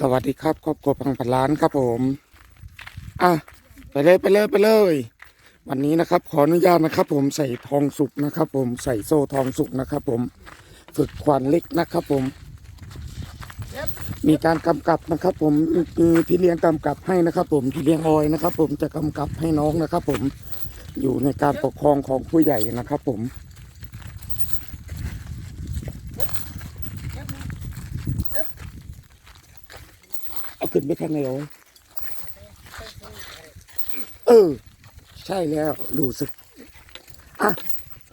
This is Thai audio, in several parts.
สวัสดีครับครอบครัวพังพันล้านครับผม อะไปเลยไปเลยไปเลย วันนี้นะครับ ขออนุญาตนะครับ ผมใส่ทองสุกนะครับ ผมใส่โซ่ทองสุกนะครับ ผมฝึกควานเล็กนะครับ ผม มีการกำกับนะครับ ผมมีพี่เลี้ยงกำกับให้นะครับ ผมพี่เลี้ยงออยนะครับ ผมจะกำกับให้น้องนะครับ ผมอยู่ในการปกครองของผู้ใหญ่นะครับ ผม เอา ขึ้นไปทางไหนเอาเออ ใช่แล้วรู้สึกอะ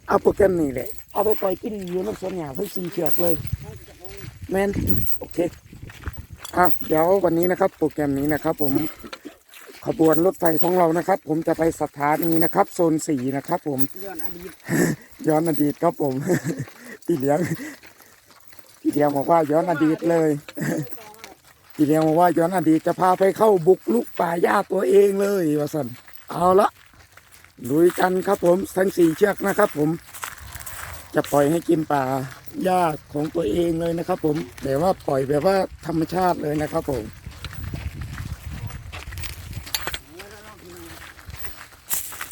เอาโปรแกรมนี้แหละ เอาไปปล่อยกินอยู่น้ำสวนหยาเพื่อสีเชือกเลย แมนโอเคอะเดี๋ยววันนี้นะครับ โปรแกรมนี้นะครับ ผมขบวนรถไฟของเรานะครับ ผมจะไปสถานีนะครับ โซนสี่นะครับ ผม ย้อนอดีตย้อนอดีตครับผมพี่เลี้ยงพี่เลี้ยงบอกว่าย้อนอดีตเลย พี่เลี้ยงบอกว่าย้อนอดีตจะพาไปเข้าบุกลุกป่าหญ้าตัวเองเลยว่าสันเอาละลุยกันครับผมทั้งสี่เชือกนะครับ ผม จะปล่อยให้กินป่าหญ้าของตัวเองเลยนะครับ ผมแต่ว่าปล่อยแบบว่าธรรมชาติเลยนะครับผม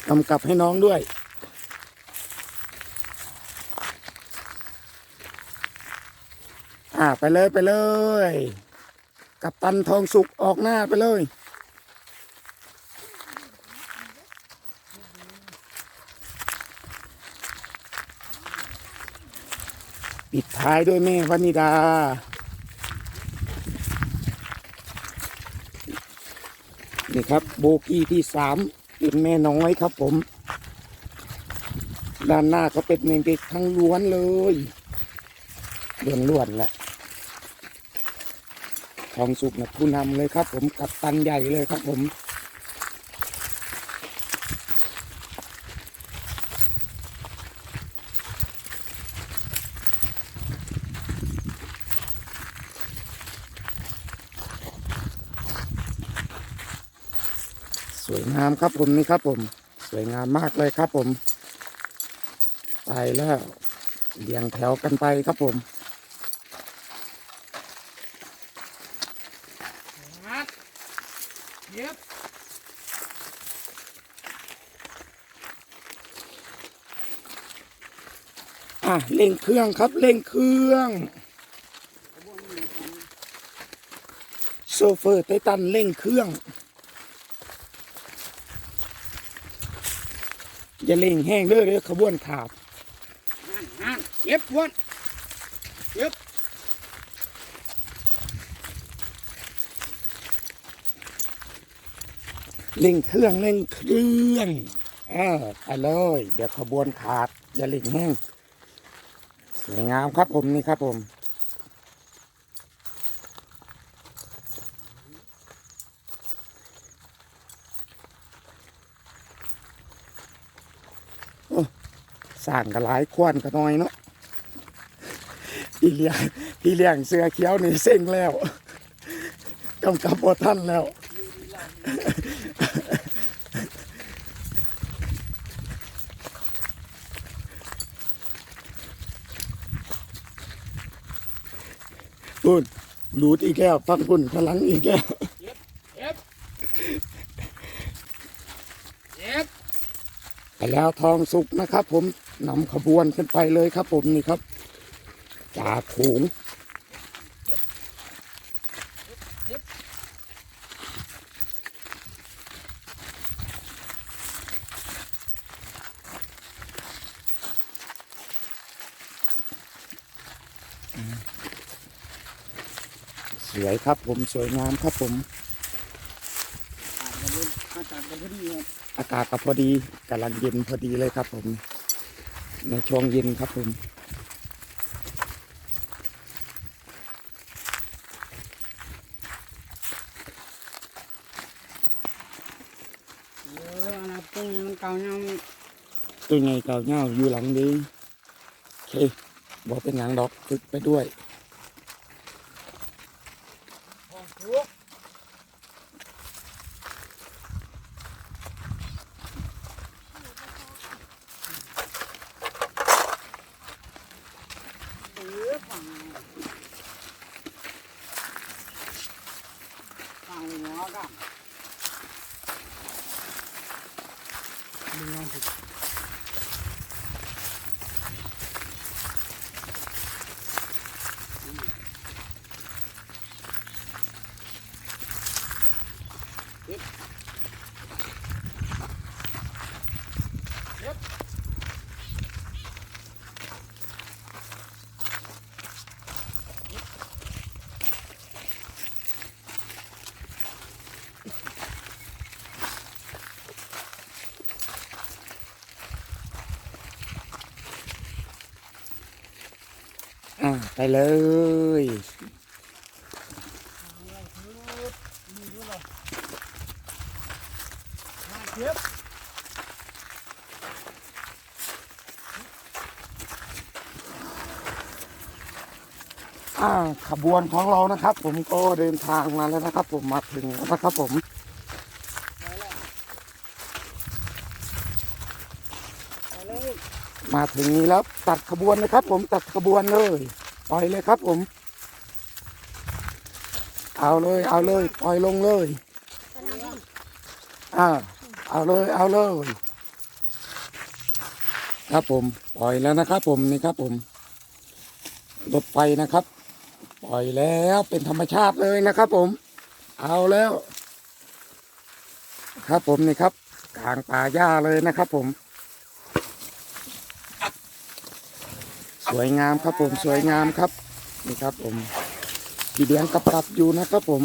กำกับให้น้องด้วยอ่าไปเลยไปเลย กับตันทองสุกออกหน้าไปเลย ปิดท้ายด้วยแม่วนิดา นี่ครับโบกี้ที่สามเป็นแม่น้อยครับผม ด้านหน้าก็เป็นเด็กทั้งล้วนเลยเดือนล้วนแหละ ทองสุกนะผู้นำเลยครับ ผมกับตันใหญ่เลยครับผมสวยงามครับผมนี่ครับผม สวยงามมากเลยครับผม ไปแล้วเรียงแถวกันไปครับผม ฮัดเย็บ อะเร่งเครื่องครับเร่งเครื่องโซเฟอร์ไททันเร่งเครื่อง อย่าเร่งแห้งเด้อเด้อขบวนขาดนั่นเย็บวนเย็บเร่งเครื่องเร่งเครื่องอ่าไปเลยเดี๋ยวขบวนขาดอย่าเร่งแห้ง วยงามครับผมนี่ครับผมสร้างกันหลายควนกันน้อยเนาะพี่เลี้ยงพี่เลี้ยงเสือเขียวนี่เซ็งแล้วกำกับบท่านแล้ว ปุ่นหลุดอีกแล้วฟังปุ่นพลังอีกแล้วเย็บเย็บไปแล้วทองสุกนะครับ ผมนำขบวนขึ้นไปเลยครับ ผมนี่ครับจ่าผูง สวยครับผมสวยงามครับผม อากาศมันพอดีครับอากาศก็พอดีกำลังเย็นพอดีเลยครับผม ในช่วงเย็นครับผมเอออันนั้นตรงนี้มันเก่ายังตัวไงเก่าเงาอยู่หลังนี้โอเคบอกเป็นหยังดอกฝึกไปด้วย ทองสุกเออฝั่งางหัวกันดึงลงสิ อ่า ไปเลยขบวนของเรานะครับ ผมก็เดินทางมาแล้วนะครับ ผมมาถึงแล้วนะครับผมมาถึงนี้แล้วตัดขบวนเลยครับ ผมตัดขบวนเลย ปล่อยเลยครับผม เอาเลยเอาเลย ปล่อยลงเลยอ่าเอาเลยเอาเลยครับผมปล่อยแล้วนะครับผมนี่ครับผมรถไฟนะครับ ปล่อยแล้วเป็นธรรมชาติเลยนะครับผม เอาแล้ว ครับผมนี่ครับกลางป่าหญ้าเลยนะครับผม สวยงามครับผมสวยงามครับ นี่ครับผมพี่เลี้ยงกับกับอยู่นะครับผม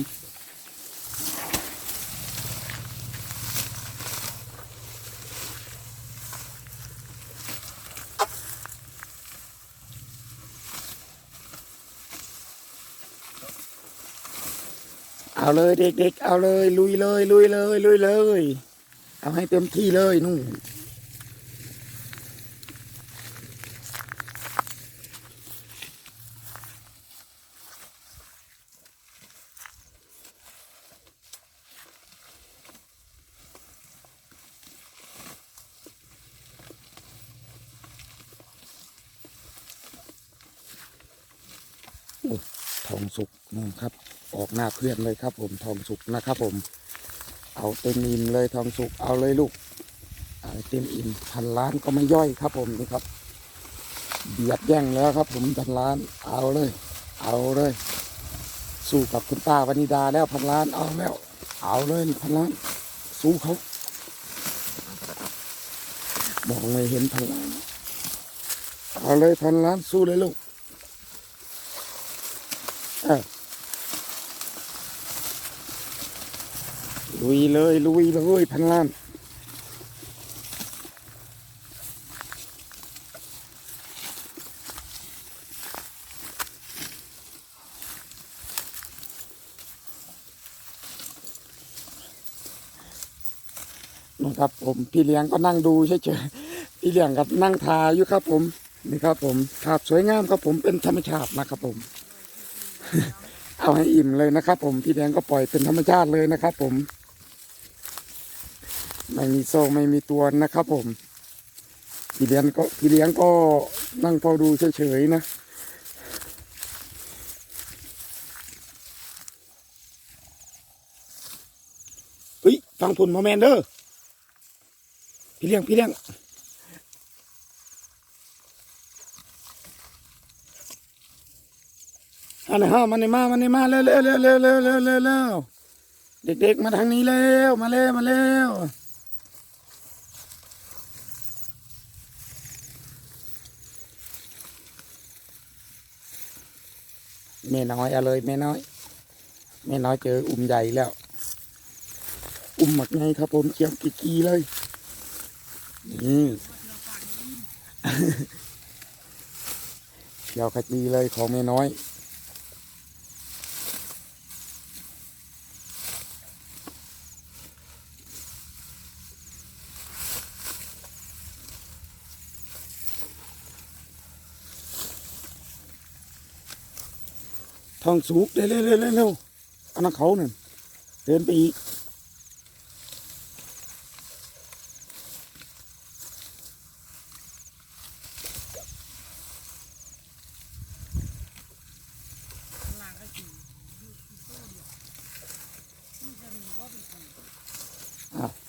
เอาเลยเด็กๆ เอาเลย ลุยเลย ลุยเลย ลุยเลย เอาให้เต็มที่เลยนู่น ทองสุกนู่นครับ ออกหน้าเพื่อนเลยครับ ผมทองสุกนะครับผม เอาเต็มอิ่มเลยทองสุกเอาเลยลูกเอาเต็มอิ่มพันล้านก็ไม่ย่อยครับ ผมนี่ครับเบียดแย่งแล้วครับ ผมพันล้าน เอาเลย เอาเลย สู้กับคุณป้าวนิดาแล้วพันล้านเอาแล้ว เอาเลยพันล้าน สู้เขามองไม่เห็นพันล้านเอาเลยพันล้านสู้เลยลูก เออ ลุยเลยลุยเลยพันล้านนะครับผมพี่เลี้ยงก็นั่งดูเฉยๆพี่เลี้ยงกับนั่งทาอยู่ครับ ผมนี่ครับ ผมภาพสวยงามครับผมเป็นธรรมชาตินะครับผม เอาให้อิ่มเลยนะครับ ผมพี่แดงก็ปล่อยเป็นธรรมชาติเลยนะครับ ผม ไม่มีโซ่ไม่มีตัวนะครับผมพี่เลี้ยงก็พี่เลี้ยงก็นั่งเฝ้าดูเฉยๆนะเฮ้ยฟังผลมาแมนเด้อพี่เลี้ยงพี่เลี้ยงอันนี้ฮะมันในมา มันในี่มาเร็วเร็วเร็วเร็วเร็วเร็วเด็กๆมาทางนี้แล้วมาเร็วมาเร็ว ม่น้อยเอาเลยแม่น้อย แม่น้อยเจออุ้มใหญ่แล้ว อุ้มหมักไงครับผมเกี่ยวกีกีเลยนี่เกี่ยวขจีเลยของแม่น้อย ทองสุกเร็วเร็วเร็วเร็วเร็วอันนั้นเขาเนี่ยเดินไปอีก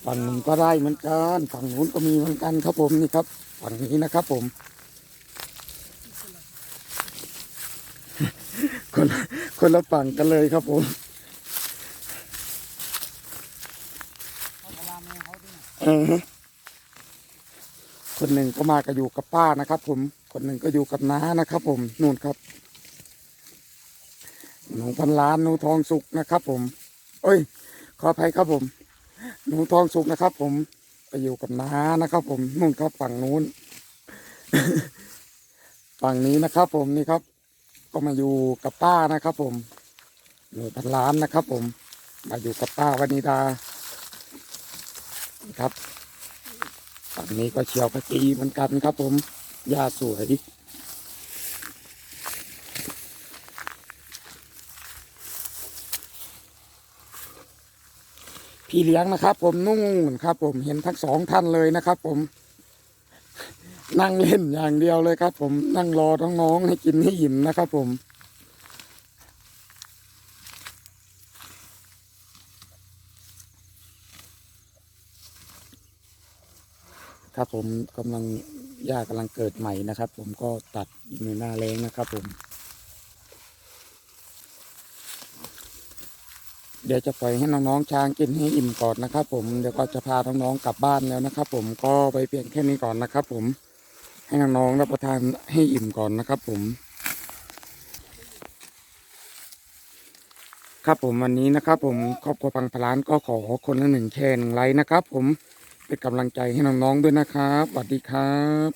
ฝั่งนู้นก็ได้เหมือนกัน ฝั่งนู้นก็มีเหมือนกันครับผมนี่ครับ ฝั่งนี้นะครับผม คนละคนละฝั่งกันเลยครับผมคนหนึ่งก็มาก็อยู่กับป้านะครับ ผม คนหนึ่งก็อยู่กับน้านะครับ ผมนู่นครับหนูพันล้านหนูทองสุกนะครับ ผม เอ้ย ขออภัยครับผม หนูทองสุกนะครับ ผมไปอยู่กับน้านะครับ ผมนู่นครับฝั่งนู้น ฝั่งนี้นะครับ ผมนี่ครับ ก็มาอยู่กับป้านะครับ ผมหนูพันล้านนะครับ ผม มาอยู่กับป้าวนิดาครับฝั่งนี้ก็เชียวขจีเหมือนกันครับ ผมหญ้าสวยพี่เลี้ยงนะครับ ผมนุ่งครับ ผมเห็นทั้งสองท่านเลยนะครับ ผม นั่งเล่นอย่างเดียวเลยครับ ผมนั่งรอน้องๆให้กินให้อิ่มนะครับ ผม ครับผมกำลังหญ้ากำลังเกิดใหม่นะครับ ผมก็ตัดในหน้าแรงนะครับ ผม เดี๋ยวจะปล่อยให้น้องๆช้างกินให้อิ่มก่อนนะครับ ผมเดี๋ยวก็จะพาน้องๆกลับบ้านแล้วนะครับ ผมก็ไปเพียงแค่นี้ก่อนนะครับ ผม ให้น้องๆรับประทานให้อิ่มก่อนนะครับผม ครับผมวันนี้นะครับ ผมครอบครัวพังพลานก็ขอคนละหนึ่งแชร์หนึ่งไลค์นะครับ ผมเป็นกำลังใจให้น้องๆด้วยนะครับสวัสดีครับ